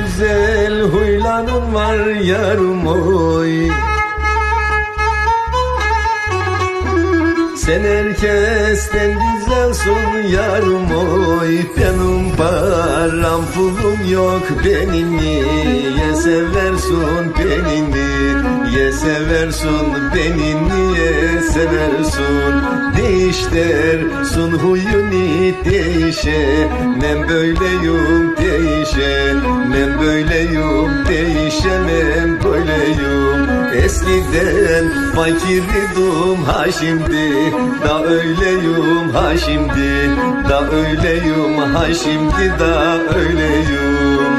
güzel huyların var yarım oy. Sen herkesten güzelsin yarım oy. Benim param pulum yok. Benim niye seversin? Beni niye seversin beni niye seversin Değiş dersin huyunu değişe Nem böyleyim değişe Nem böyleyim değişemem böyleyim Eskiden fakirdim ha şimdi Da öyleyim ha şimdi Da öyleyim ha şimdi da öyleyim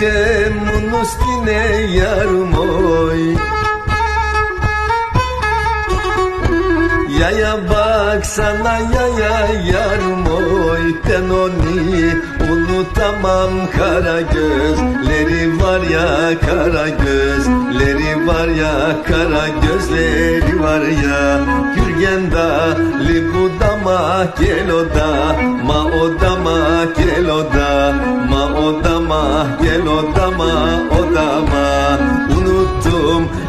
Kemençemin üstüne yarım oy Yaya baksana yaya yarım oy Ben onu unutamam kara gözleri var ya kara gözleri var ya kara gözleri var ya. Gürgen dali budama gel oda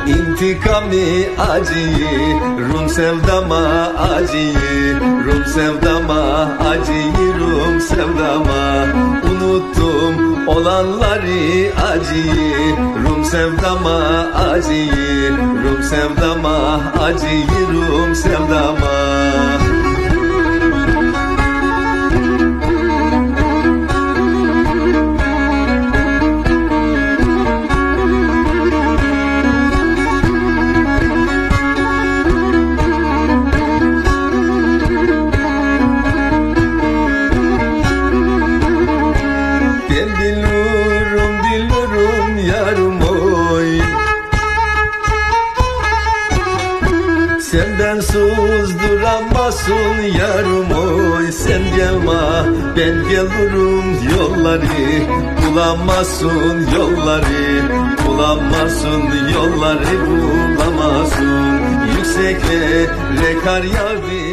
İntikami acıyı Rum sevdama acıyı Rum sevdama acıyı Rum sevdama. Unuttum olanları acıyı Rum sevdama acıyı Rum sevdama acıyı Rum sevdama yarım oy. Senden suzduramazsın yarım oy. Sen gelme ben gelirim yolları. Bulamazsın yolları Bulamazsın yolları. Bulamazsın Yükseklere kar yağdı